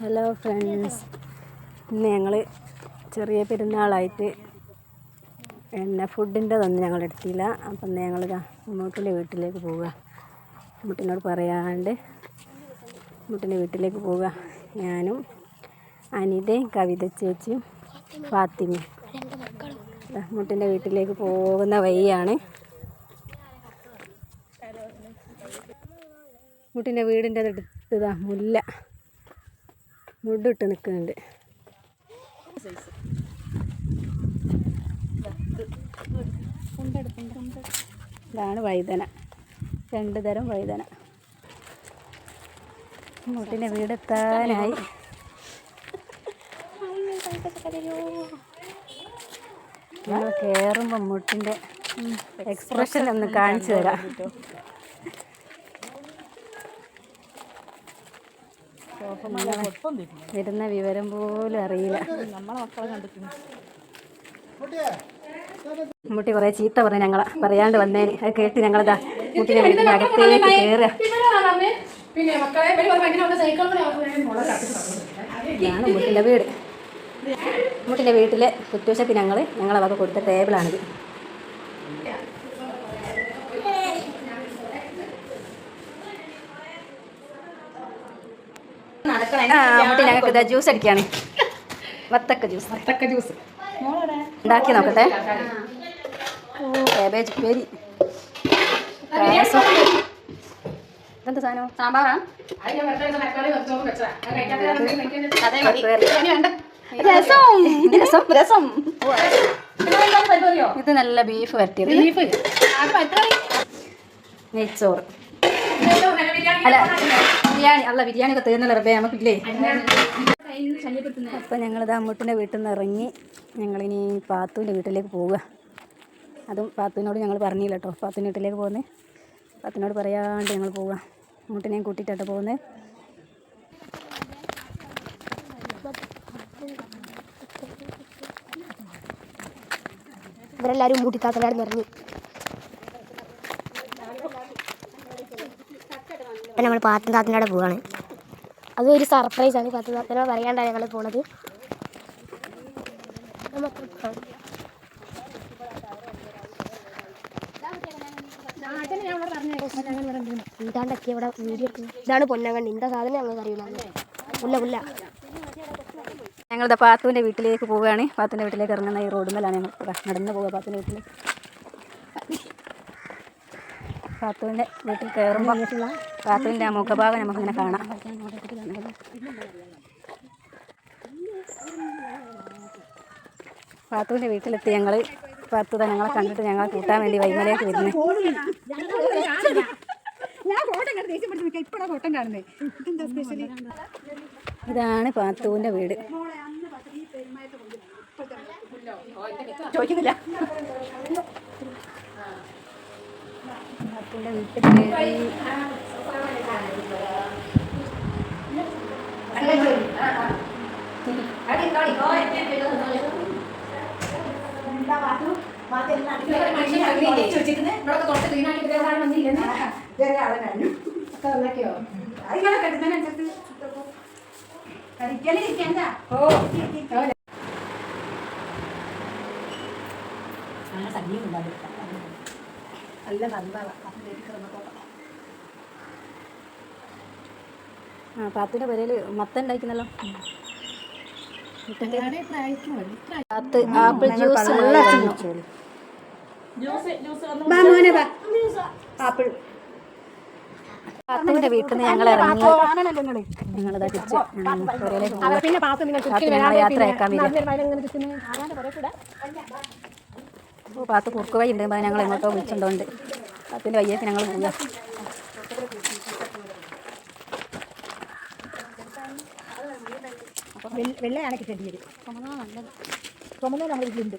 Hello friends ഇന്ന് ഞങ്ങൾ ചെറിയ പെരുന്നാളായിട്ട് പിന്നെ തന്നെ ഞങ്ങൾ എടുത്തില്ല. അപ്പം ഇന്ന് ഞങ്ങൾ മുട്ടിന്റെ വീട്ടിലേക്ക് പോവുക. മുട്ടിനോട് പറയാണ്ട് മുട്ടിന്റെ വീട്ടിലേക്ക് പോവുക. ഞാനും അനിതയും കവിത ചേച്ചിയും ഫാത്തിമയും. മുട്ടിന്റെ വീട്ടിലേക്ക് പോകുന്ന വഴിയാണ്. മുട്ടിന്റെ വീടിന്റെ അടുത്തതാ മുല്ല. മുടിട്ട് നിൽക്കുന്നുണ്ട്. ഇതാണ് വഴുതന രണ്ട് തരം വഴുതന മുട്ടിന്റെ വീടെത്താനായി. കയറുമ്പോൾ മുട്ടിന്റെ എക്സ്പ്രഷൻ ഒന്ന് കാണിച്ചു തരാം. വരുന്ന വിവരം പോലും അറിയില്ല. മുട്ടി കുറേ ചീത്ത പറഞ്ഞു ഞങ്ങളെ പറയാണ്ട് വന്നേന്. അത് കേട്ട് ഞങ്ങളതാ മുട്ടിനെ വീട്ടിന്റെ അകത്തേക്ക് കയറുക ഇതാണ് മുട്ടിന്റെ വീട്. മുട്ടിന്റെ വീട്ടിലെ കുറ്റൂശത്തിന് ഞങ്ങൾ ഞങ്ങളെ. വക കൊടുത്ത ടേബിളാണിത്. ആ മുട്ടി ഞങ്ങൾക്ക് ജ്യൂസ് അടിക്കുകയാണ് വത്തക്ക ജ്യൂസ്. വത്തക്ക ജ്യൂസ്. ഉണ്ടാക്കി നോക്കട്ടെ. കാബേജ് ഉപ്പേരി. ഇതെന്ത് സാധനം. രസം. രസം രസം. ഇത് ഇത് നല്ല ബീഫ് വരട്ടിയത്. ബീഫ്. നെയ്ച്ചോറ്. അല്ല ബിരിയാണി അല്ല ബിരിയാണി ഒക്കെ തീർന്നല്ലോ റബ്ബേ നമുക്കില്ലേ അപ്പം ഞങ്ങളിത് അമ്മൂട്ടിന്റെ വീട്ടിൽ നിന്ന് ഇറങ്ങി ഞങ്ങളിനി പാത്തുവിന്റെ വീട്ടിലേക്ക് പോവുക. അതും പാത്തുവിനോട് ഞങ്ങൾ പറഞ്ഞില്ല കേട്ടോ. പാത്തുവിന്റെ വീട്ടിലേക്ക് പോകുന്നത് പാത്തുവിനോട് പറയാണ്ട് ഞങ്ങൾ പോവുക. അമ്മൂട്ടിനെയും കൂട്ടിയിട്ടോ പോകുന്നത് ഇവരെല്ലാവരും മൂട്ടിത്താത്തലായിരുന്നു ഇറങ്ങി ഇപ്പം നമ്മൾ പാത്തും താത്തിന്റെ അവിടെ പോവാണ്. അത് ഒരു സർപ്രൈസ് ആണ്. പാത്തും താത്തനോട് പറയാണ്ടാണ് ഞങ്ങൾ പോണത്. ഇതാണ്ടൊക്കെ ഇവിടെ വീഡിയോ ഇതാണ് പൊന്നങ്കണ്ടി എന്താ സാധനം ഞങ്ങൾക്ക് അറിയില്ല. പുല്ല ഞങ്ങളിത് പാത്തുവിന്റെ വീട്ടിലേക്ക് പോവുകയാണ്. പാത്തുവിന്റെ വീട്ടിലേക്ക് ഇറങ്ങുന്ന ഈ റോഡുമേലാണ് ഞങ്ങൾ നടന്നു പോവുക. പാത്തുവിന്റെ വീട്ടിൽ പാത്തുവിന്റെ വീട്ടിൽ കയറുമ്പോൾ പാത്തുവിന്റെ ആ മുഖഭാവം നമുക്കിങ്ങനെ കാണാം. പാത്തുവിന്റെ വീട്ടിലെത്തി ഞങ്ങൾ പാത്തു ഞങ്ങളെ കണ്ടിട്ട് ഞങ്ങളെ കൂട്ടാൻ വേണ്ടി വൈമലേക്ക് വരുന്നത് ഇതാണ് പാത്തുവിന്റെ വീട്. പാത്തുവിന്റെ വീട്ടിൽ കയറി ഇവിടൊക്കെ തൊട്ട് clean ആക്കി ഇട്ട നന്നാക്കിയോ? ഓ, ഓ, ആ പാത്തുവിന്റെ പേരിൽ മത്തം ഉണ്ടാക്കുന്നല്ലോ പാത്ത് ആപ്പിൾ ജ്യൂസ് ആപ്പിൾ. പാത്തുവിന്റെ വീട്ടിൽ നിന്ന് ഞങ്ങൾ ഇറങ്ങി. ഞങ്ങളിതാ തിരിച്ച് യാത്ര അയക്കാൻ വരും. അപ്പോൾ പാത്ത് കുറുക്ക് വഴി ഉണ്ട് അപ്പോൾ ഞങ്ങൾ എങ്ങോട്ടോ വിളിച്ചുണ്ടോണ്ട് പാത്തിന്റെ വയ്യേക്ക് ഞങ്ങൾ പോവുക. വെള്ളയാണ് കിട്ടേണ്ടി വരും ചുമന്ന നമ്മൾ ഇതിലുണ്ട്.